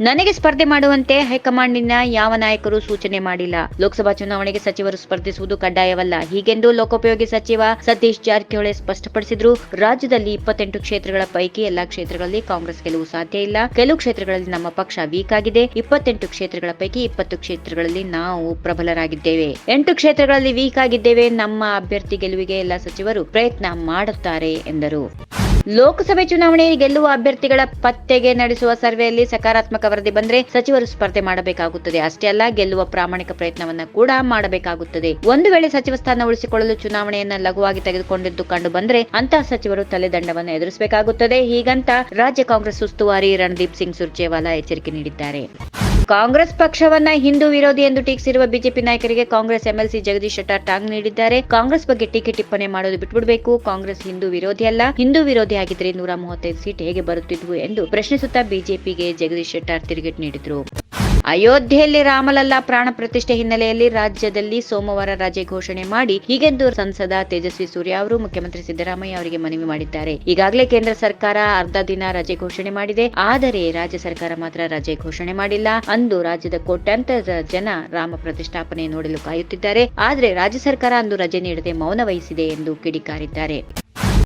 ನನಗೆ ಸ್ಪರ್ಧೆ ಮಾಡುವಂತೆ ಹೈಕಮಾಂಡ್ನಿಂದ ಯಾವ ನಾಯಕರು ಸೂಚನೆ ಮಾಡಿಲ್ಲ. ಲೋಕಸಭಾ ಚುನಾವಣೆಗೆ ಸಚಿವರು ಸ್ಪರ್ಧಿಸುವುದು ಕಡ್ಡಾಯವಲ್ಲ. ಹೀಗೆಂದು ಲೋಕೋಪಯೋಗಿ ಸಚಿವ ಸತೀಶ್ ಜಾರಕಿಹೊಳಿ ಸ್ಪಷ್ಟಪಡಿಸಿದ್ರು, ರಾಜ್ಯದಲ್ಲಿ ಇಪ್ಪತ್ತೆಂಟು ಕ್ಷೇತ್ರಗಳ ಪೈಕಿ ಎಲ್ಲಾ ಕ್ಷೇತ್ರಗಳಲ್ಲಿ ಕಾಂಗ್ರೆಸ್ ಗೆಲುವು ಸಾಧ್ಯ ಇಲ್ಲ. ಕೆಲವು ಕ್ಷೇತ್ರಗಳಲ್ಲಿ ನಮ್ಮ ಪಕ್ಷ ವೀಕ್ ಆಗಿದೆ. ಇಪ್ಪತ್ತೆಂಟು ಕ್ಷೇತ್ರಗಳ ಪೈಕಿ ಇಪ್ಪತ್ತು ಕ್ಷೇತ್ರಗಳಲ್ಲಿ ನಾವು ಪ್ರಬಲರಾಗಿದ್ದೇವೆ. ಎಂಟು ಕ್ಷೇತ್ರಗಳಲ್ಲಿ ವೀಕ್ ಆಗಿದ್ದೇವೆ. ನಮ್ಮ ಅಭ್ಯರ್ಥಿ ಗೆಲುವಿಗೆ ಎಲ್ಲ ಸಚಿವರು ಪ್ರಯತ್ನ ಮಾಡುತ್ತಾರೆ, ಎಂದರು. ಲೋಕಸಭೆ ಚುನಾವಣೆ ಗೆಲ್ಲುವ ಅಭ್ಯರ್ಥಿಗಳ ಪತ್ತೆಗೆ ನಡೆಸುವ ಸರ್ವೆಯಲ್ಲಿ ಸಕಾರಾತ್ಮಕ ವರದಿ ಬಂದ್ರೆ ಸಚಿವರು ಸ್ಪರ್ಧೆ ಮಾಡಬೇಕಾಗುತ್ತದೆ. ಅಷ್ಟೇ ಅಲ್ಲ, ಗೆಲ್ಲುವ ಪ್ರಾಮಾಣಿಕ ಪ್ರಯತ್ನವನ್ನ ಕೂಡ ಮಾಡಬೇಕಾಗುತ್ತದೆ. ಒಂದು ವೇಳೆ ಸಚಿವ ಸ್ಥಾನ ಉಳಿಸಿಕೊಳ್ಳಲು ಚುನಾವಣೆಯನ್ನ ಲಘುವಾಗಿ ತೆಗೆದುಕೊಂಡಿದ್ದು ಕಂಡು ಬಂದ್ರೆ ಅಂತಹ ಸಚಿವರು ತಲೆದಂಡವನ್ನು ಎದುರಿಸಬೇಕಾಗುತ್ತದೆ. ಹೀಗಂತ ರಾಜ್ಯ ಕಾಂಗ್ರೆಸ್ ಉಸ್ತುವಾರಿ ರಣದೀಪ್ ಸಿಂಗ್ ಸುರ್ಜೇವಾಲಾ ಎಚ್ಚರಿಕೆ ನೀಡಿದ್ದಾರೆ. ಕಾಂಗ್ರೆಸ್ ಪಕ್ಷವನ್ನ ಹಿಂದೂ ವಿರೋಧಿ ಎಂದು ಟೀಕಿಸಿರುವ ಬಿಜೆಪಿ ನಾಯಕರಿಗೆ ಕಾಂಗ್ರೆಸ್ ಎಂಎಲ್ಸಿ ಜಗದೀಶ್ ಶೆಟ್ಟರ್ ಟಾಂಗ್ ನೀಡಿದ್ದಾರೆ. ಕಾಂಗ್ರೆಸ್ ಬಗ್ಗೆ ಟೀಕೆ ಟಿಪ್ಪಣಿ ಮಾಡೋದು ಬಿಟ್ಬಿಡಬೇಕು. ಕಾಂಗ್ರೆಸ್ ಹಿಂದೂ ವಿರೋಧಿ ಅಲ್ಲ. ಹಿಂದೂ ವಿರೋಧಿ ಆಗಿದ್ರೆ ನೂರ ಮೂವತ್ತೈದು ಸೀಟ್ ಹೇಗೆ ಬರುತ್ತಿದ್ವು ಎಂದು ಪ್ರಶ್ನಿಸುತ್ತಾ ಬಿಜೆಪಿಗೆ ಜಗದೀಶ್ ಶೆಟ್ಟರ್ ತಿರುಗೇಟು ನೀಡಿದ್ರು. ಅಯೋಧ್ಯೆಯಲ್ಲಿ ರಾಮಲಲ್ಲಾ ಪ್ರಾಣ ಪ್ರತಿಷ್ಠೆ ಹಿನ್ನೆಲೆಯಲ್ಲಿ ರಾಜ್ಯದಲ್ಲಿ ಸೋಮವಾರ ರಜೆ ಘೋಷಣೆ ಮಾಡಿ ಹೀಗೆಂದು ಸಂಸದ ತೇಜಸ್ವಿ ಸೂರ್ಯ ಅವರು ಮುಖ್ಯಮಂತ್ರಿ ಸಿದ್ದರಾಮಯ್ಯ ಅವರಿಗೆ ಮನವಿ ಮಾಡಿದ್ದಾರೆ. ಈಗಾಗಲೇ ಕೇಂದ್ರ ಸರ್ಕಾರ ಅರ್ಧ ದಿನ ರಜೆ ಘೋಷಣೆ ಮಾಡಿದೆ. ಆದರೆ ರಾಜ್ಯ ಸರ್ಕಾರ ಮಾತ್ರ ರಜೆ ಘೋಷಣೆ ಮಾಡಿಲ್ಲ. ಅಂದು ರಾಜ್ಯದ ಕೋಟ್ಯಾಂತರ ಜನ ರಾಮ ಪ್ರತಿಷ್ಠಾಪನೆ ನೋಡಲು ಕಾಯುತ್ತಿದ್ದಾರೆ. ಆದರೆ ರಾಜ್ಯ ಸರ್ಕಾರ ಅಂದು ರಜೆ ನೀಡದೆ ಮೌನ ವಹಿಸಿದೆ ಎಂದು ಕಿಡಿಕಾರಿದ್ದಾರೆ.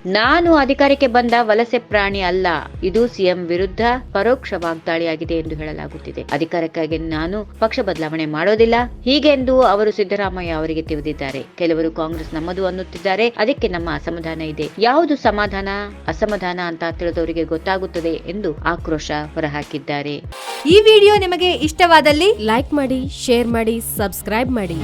ನಾನು ಅಧಿಕಾರಕ್ಕೆ ಬಂದ ವಲಸೆ ಪ್ರಾಣಿ ಅಲ್ಲ, ಇದು ಸಿಎಂ ವಿರುದ್ಧ ಪರೋಕ್ಷ ವಾಗ್ದಾಳಿಯಾಗಿದೆ ಎಂದು ಹೇಳಲಾಗುತ್ತಿದೆ. ಅಧಿಕಾರಕ್ಕಾಗಿ ನಾನು ಪಕ್ಷ ಬದಲಾವಣೆ ಮಾಡೋದಿಲ್ಲ. ಹೀಗೆಂದು ಅವರು ಸಿದ್ದರಾಮಯ್ಯ ಅವರಿಗೆ ತಿಳಿದಿದ್ದಾರೆ. ಕೆಲವರು ಕಾಂಗ್ರೆಸ್ ನಮ್ಮದು ಅನ್ನುತ್ತಿದ್ದಾರೆ. ಅದಕ್ಕೆ ನಮ್ಮ ಅಸಮಾಧಾನ ಇದೆ. ಯಾವುದು ಸಮಾಧಾನ, ಅಸಮಾಧಾನ ಅಂತ ತಿಳಿದವರಿಗೆ ಗೊತ್ತಾಗುತ್ತದೆ ಎಂದು ಆಕ್ರೋಶ ಹೊರಹಾಕಿದ್ದಾರೆ. ಈ ವಿಡಿಯೋ ನಿಮಗೆ ಇಷ್ಟವಾದಲ್ಲಿ ಲೈಕ್ ಮಾಡಿ, ಶೇರ್ ಮಾಡಿ, ಸಬ್ಸ್ಕ್ರೈಬ್ ಮಾಡಿ.